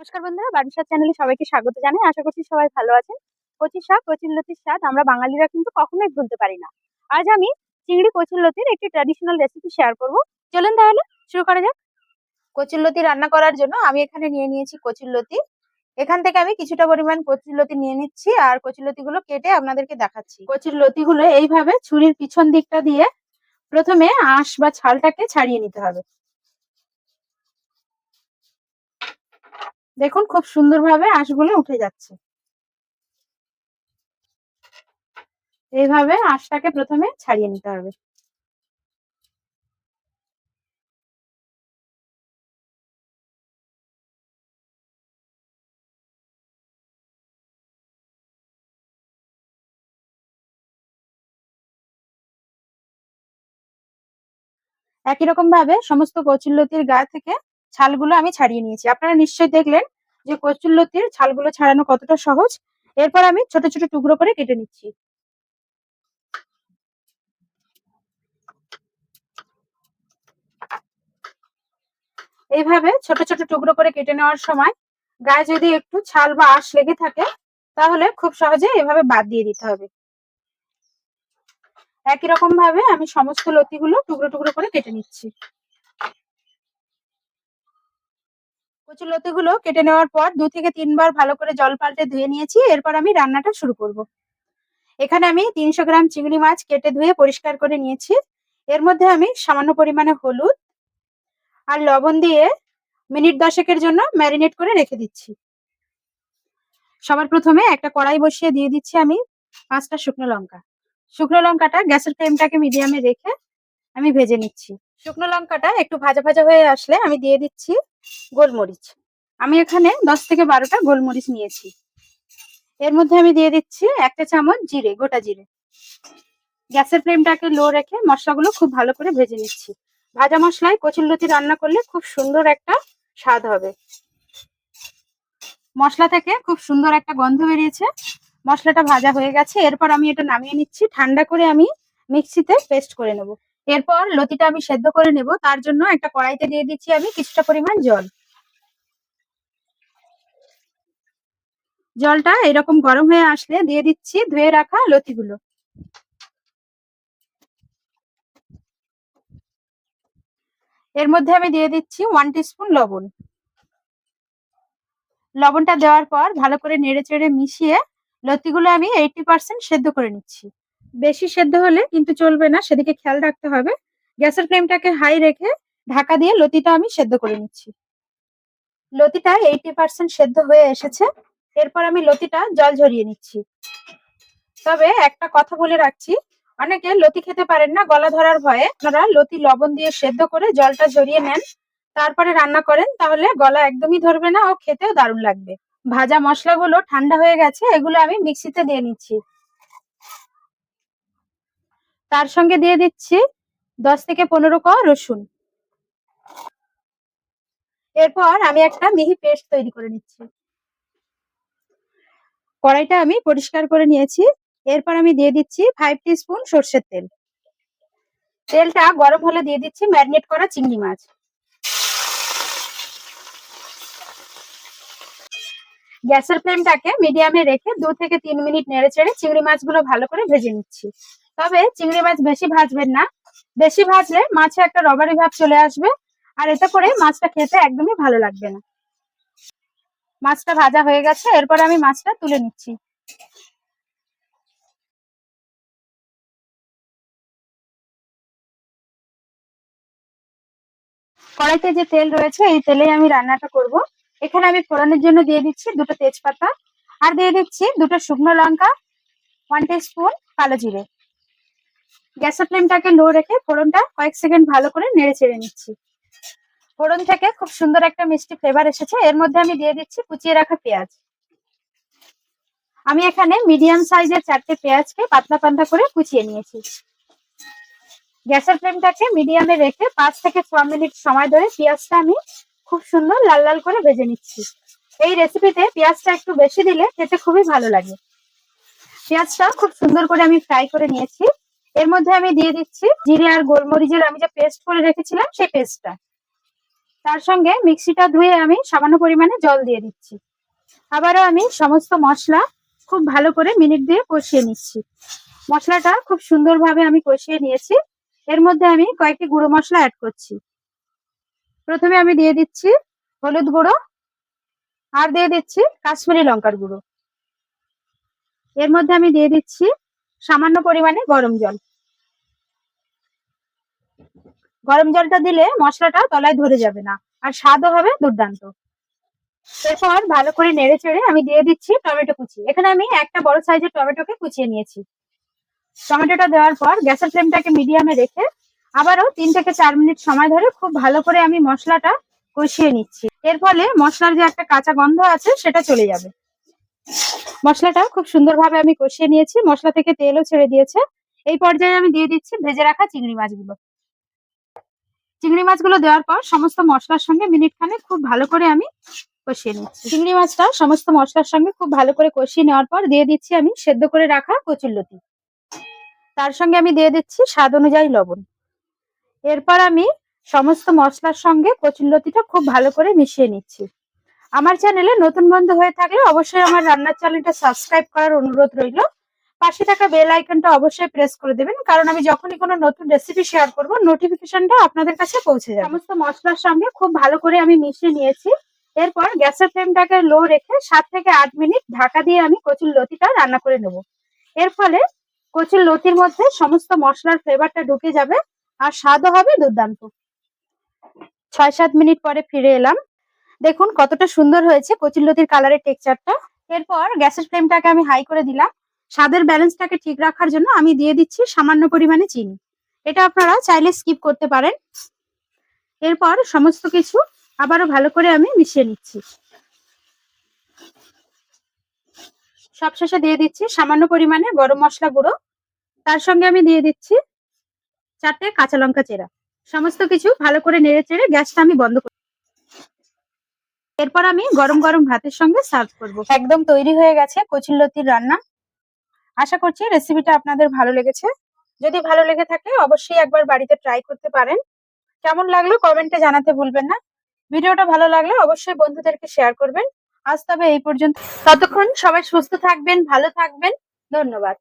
নমস্কার বন্ধুরা বারিশার চ্যানেলে সবাইকে স্বাগত জানাই। আশা করছি সবাই ভালো আছেন। কচি শাক, কচির লতির স্বাদ আমরা বাঙালিরা কিন্তু কখনোই ভুলতে পারি না। আজ আমি চিংড়ি কচির লতির একটি ট্র্যাডিশনাল রেসিপি শেয়ার করব। চলুন তাহলে শুরু করা যাক। কচির লতি রান্না করার জন্য আমি এখানে নিয়ে নিয়েছি কচির লতি। এখান থেকে আমি কিছুটা পরিমাণ কচির লতি নিয়ে নিচ্ছি আর কচির লতিগুলো কেটে আপনাদেরকে দেখাচ্ছি। কচির লতিগুলো এইভাবে ছুরির পিছন দিকটা দিয়ে প্রথমে আঁশ বা ছালটাকে ছাড়িয়ে নিতে হবে। দেখুন খুব সুন্দরভাবে আঁশগুলো উঠে যাচ্ছে। এইভাবে আঁশটাকে প্রথমে ছাড়িয়ে নিতে হবে। একই রকম ভাবে সমস্ত কচুরলতির গা থেকে ছালগুলো আমি ছাড়িয়ে নিয়েছি। আপনারা নিশ্চয়ই দেখলেন যে কচুরলতির ছালগুলো ছাড়ানো কতটা সহজ। এরপর আমি ছোট ছোট টুকরো করে কেটে নিচ্ছি। এইভাবে ছোট ছোট টুকরো করে কেটে নেওয়ার সময় গায়ে যদি একটু ছাল বা আঁশ লেগে থাকে, তাহলে খুব সহজে এভাবে বাদ দিয়ে দিতে হবে। একই রকম ভাবে আমি সমস্ত লতিগুলো টুকরো টুকরো করে কেটে নিচ্ছি। কচু লতিগুলো কেটে নেওয়ার পর দু থেকে তিনবার ভালো করে জল পাল্টে ধুয়ে নিয়েছি, এরপর আমি রান্নাটা শুরু করব। এখানে আমি তিনশো গ্রাম চিংড়ি মাছ কেটে ধুয়ে পরিষ্কার করে নিয়েছি। এর মধ্যে আমি সামান্য পরিমাণে হলুদ আর লবণ দিয়ে মিনিট দশেকের জন্য ম্যারিনেট করে রেখে দিচ্ছি। সবার প্রথমে একটা কড়াই বসিয়ে দিয়ে দিচ্ছি আমি পাঁচটা শুকনো লঙ্কা। শুকনো লঙ্কাটা গ্যাসের ফ্লেমটাকে মিডিয়ামে রেখে আমি ভেজে নিচ্ছি। শুকনো লঙ্কাটা একটু ভাজা ভাজা হয়ে আসলে আমি দিয়ে দিচ্ছি গোলমরিচ। আমি এখানে দশ থেকে বারোটা গোলমরিচ নিয়েছি। এর মধ্যে আমি দিয়ে দিচ্ছি একটা চামচ জিরে, গোটা জিরে। গ্যাসের ফ্লেমটাকে লো রেখে মশলাগুলো খুব ভালো করে ভেজে নিচ্ছি। ভাজা মশলায় কচুরলতি রান্না করলে খুব সুন্দর একটা স্বাদ হবে। মশলা থেকে খুব সুন্দর একটা গন্ধ বেরিয়েছে। মশলাটা ভাজা হয়ে গেছে। এরপর আমি এটা নামিয়ে নিচ্ছি। ঠান্ডা করে আমি মিক্সিতে পেস্ট করে নেব। এরপর লতিটা আমি সেদ্ধ করে নেব। তার জন্য একটা কড়াইতে দিয়ে দিচ্ছি আমি কিছুটা পরিমাণ জল। জলটা এরকম গরম হয়ে আসলে দিয়ে দিচ্ছি ধুয়ে রাখা লতিগুলো। এর মধ্যে আমি দিয়ে দিচ্ছি ওয়ান টিস্পুন লবণ। লবণটা দেওয়ার পর ভালো করে নেড়ে চেড়ে মিশিয়ে লতিগুলো আমি এইটি পার্সেন্ট সেদ্ধ করে নিচ্ছি। বেশি সেদ্ধ হলে কিন্তু চলবে না, সেদিকে খেয়াল রাখতে হবে। গ্যাসের ফ্লেমটাকে হাই রেখে ঢাকা দিয়ে লতিটা আমি সেদ্ধ করে নিচ্ছি। লতিটা এইটি পার্সেন্ট সেদ্ধ হয়ে এসেছে। এরপর আমি লতিটা জল ঝরিয়ে নিচ্ছি। তবে একটা কথা বলে রাখছি, অনেকে লতি খেতে পারেন না, গলা ধরার ভয়ে। আপনারা লতি লবণ দিয়ে সেদ্ধ করে জলটা ঝরিয়ে নেন, তারপরে রান্না করেন, তাহলে গলা একদমই ধরবে না ও খেতেও দারুণ লাগবে। ভাজা মশলাগুলো ঠান্ডা হয়ে গেছে, এগুলো আমি মিক্সিতে দিয়ে নিচ্ছি। তার সঙ্গে দিয়ে দিচ্ছি দশ থেকে পনেরো ক রসুন। এরপর আমি একটা মিহি পেস্ট তৈরি করে নিচ্ছি। কড়াইটা আমি পরিষ্কার করে নিয়েছি। এরপর আমি দিয়ে দিচ্ছি ফাইভ টি স্পুন সর্ষের তেল। তেলটা গরম হলে দিয়ে দিচ্ছি ম্যারিনেট করা চিংড়ি মাছ। গ্যাসের ফ্লেমটাকে মিডিয়ামে রেখে দু থেকে তিন মিনিট নেড়ে চেড়ে চিংড়ি মাছগুলো ভালো করে ভেজে নিচ্ছি। তবে চিংড়ি মাছ বেশি ভাজবেন না। বেশি ভাজলে মাছে একটা রবারি ভাব চলে আসবে, আর এতে করে মাছটা খেতে একদমই ভালো লাগবে না। মাছটা ভাজা হয়ে গেছে, এরপর আমি মাছটা তুলে নিচ্ছি। কড়াইতে যে তেল রয়েছে, এই তেলে আমি রান্নাটা করব। এখানে আমি ফোড়নের জন্য দিয়ে দিচ্ছি দুটো তেজপাতা, আর দিয়ে দিচ্ছি দুটো শুকনো লঙ্কা ওয়ান স্পুন কালো জিরে। গ্যাসের ফ্লেমটাকে লো রেখে ফোড়নটা কয়েক সেকেন্ড ভালো করে নেড়ে চেড়ে নিচ্ছি। ফোড়ন থেকে খুব সুন্দর একটা মিষ্টি ফ্লেভার এসেছে। এর মধ্যে আমি দিয়ে দিচ্ছি কুচিয়ে রাখা পেঁয়াজ। আমি এখানে মিডিয়াম সাইজের চারটে পেঁয়াজকে পাতলা পাতলা করে কুচিয়ে নিয়েছি। গ্যাসের ফ্লেমটাকে মিডিয়ামে রেখে পাঁচ থেকে ছ মিনিট সময় ধরে পেঁয়াজটা আমি খুব সুন্দর লাল লাল করে ভেজে নিচ্ছি। এই রেসিপিতে পেঁয়াজটা একটু বেশি দিলে খেতে খুবই ভালো লাগে। পেঁয়াজটা খুব সুন্দর করে আমি ফ্রাই করে নিয়েছি। এর মধ্যে আমি দিয়ে দিচ্ছি জিরে আর গোলমরিচের, আমি যে পেস্ট করে রেখেছিলাম সেই পেস্টটা তার সঙ্গে মিক্সিটা ধুয়ে আমি সামান্য পরিমাণে জল দিয়ে দিচ্ছি। আবারও আমি সমস্ত মশলা খুব ভালো করে মিনিট দিয়ে কষিয়ে নিচ্ছি। মশলাটা খুব সুন্দরভাবে আমি কষিয়ে নিয়েছি। এর মধ্যে আমি কয়েকটি গুঁড়ো মশলা অ্যাড করছি। প্রথমে আমি দিয়ে দিচ্ছি হলুদ গুঁড়ো আর দিয়ে দিচ্ছি কাশ্মীরি লঙ্কার গুঁড়ো। এর মধ্যে আমি দিয়ে দিচ্ছি সামান্য পরিমাণে গরম জল। গরম জলটা দিলে মশলাটা তলায় ধরে যাবে না, আর স্বাদও হবে দুর্দান্ত। এরপর ভালো করে নেড়ে চেড়ে আমি দিয়ে দিচ্ছি টমেটো কুচি। এখানে আমি একটা বড় সাইজের টমেটোকে কুচিয়ে নিয়েছি। টমেটোটা দেওয়ার পর গ্যাসের ফ্লেমটাকে মিডিয়ামে রেখে আবারও তিন থেকে চার মিনিট সময় ধরে খুব ভালো করে আমি মশলাটা কষিয়ে নিচ্ছি। এর ফলে মশলার যে একটা কাঁচা গন্ধ আছে সেটা চলে যাবে। মশলাটা খুব সুন্দরভাবে আমি কষিয়ে নিয়েছি। মশলা থেকে তেলও ছেড়ে দিয়েছে। এই পর্যায়ে আমি দিয়ে দিচ্ছি ভেজে রাখা চিংড়ি মাছগুলো। চিংড়ি মাছগুলো দেওয়ার পর সমস্ত মশলার সঙ্গে মিনিট খানে খুব ভালো করে আমি কষিয়ে নিচ্ছি। চিংড়ি মাছটা সমস্ত মশলার সঙ্গে খুব ভালো করে কষিয়ে নেওয়ার পর দিয়ে দিচ্ছি আমি সেদ্ধ করে রাখা কচুরলতি তার সঙ্গে আমি দিয়ে দিচ্ছি স্বাদ অনুযায়ী লবণ। এরপর আমি সমস্ত মশলার সঙ্গে কচুরলতিটা খুব ভালো করে মিশিয়ে নিচ্ছি। আমার চ্যানেলে নতুন বন্ধু হয়ে থাকলে অবশ্যই আমার রান্নার চ্যানেলটা সাবস্ক্রাইব করার অনুরোধ রইল। পাশে থাকা বেল আইকনটা অবশ্যই প্রেস করে দেবেন, কারণ আমি যখনই কোনো নতুন রেসিপি শেয়ার করব নোটিফিকেশনটা আপনাদের কাছে পৌঁছে যাবে। সমস্ত মশলার সঙ্গে খুব ভালো করে আমি মিশিয়ে নিয়েছি। এরপর গ্যাসের ফ্লেমটাকে লো রেখে সাত থেকে আট মিনিট ঢাকা দিয়ে আমি কচুর লতিটা রান্না করে নেব। এর ফলে কচুর লতির মধ্যে সমস্ত মশলার ফ্লেভারটা ঢুকে যাবে, আর স্বাদও হবে দুর্দান্ত। ছয় সাত মিনিট পরে ফিরে এলাম। দেখুন কতটা সুন্দর হয়েছে কচুর লতির কালারের টেক্সচারটা এরপর গ্যাসের ফ্লেমটাকে আমি হাই করে দিলাম। স্বাদের ব্যালেন্সটাকে ঠিক রাখার জন্য আমি দিয়ে দিচ্ছি সামান্য পরিমাণে চিনি। এটা আপনারা চাইলে স্কিপ করতে পারেন। এরপর সমস্ত কিছু আবারও ভালো করে আমি মিশিয়ে নিচ্ছি। সবশেষে দিয়ে দিচ্ছি সামান্য পরিমাণে গরম মশলা গুঁড়ো। তার সঙ্গে আমি দিয়ে দিচ্ছি চারটে কাঁচা লঙ্কা চেরা। সমস্ত কিছু ভালো করে নেড়ে চেড়ে গ্যাসটা আমি বন্ধ এরপর আমি গরম গরম ভাতের সঙ্গে সার্ভ করব। একদম তৈরি হয়ে গেছে কচিল্লতির রান্না। আশা করছি রেসিপিটা আপনাদের ভালো লেগেছে। যদি ভালো লেগে থাকে অবশ্যই একবার বাড়িতে ট্রাই করতে পারেন। কেমন লাগল কমেন্টে জানাতে ভুলবেন না। ভিডিওটা ভালো লাগলে অবশ্যই বন্ধুদেরকে শেয়ার করবেন। আজ তবে এই পর্যন্ত। ততক্ষণ সবাই সুস্থ থাকবেন, ভালো থাকবেন। ধন্যবাদ।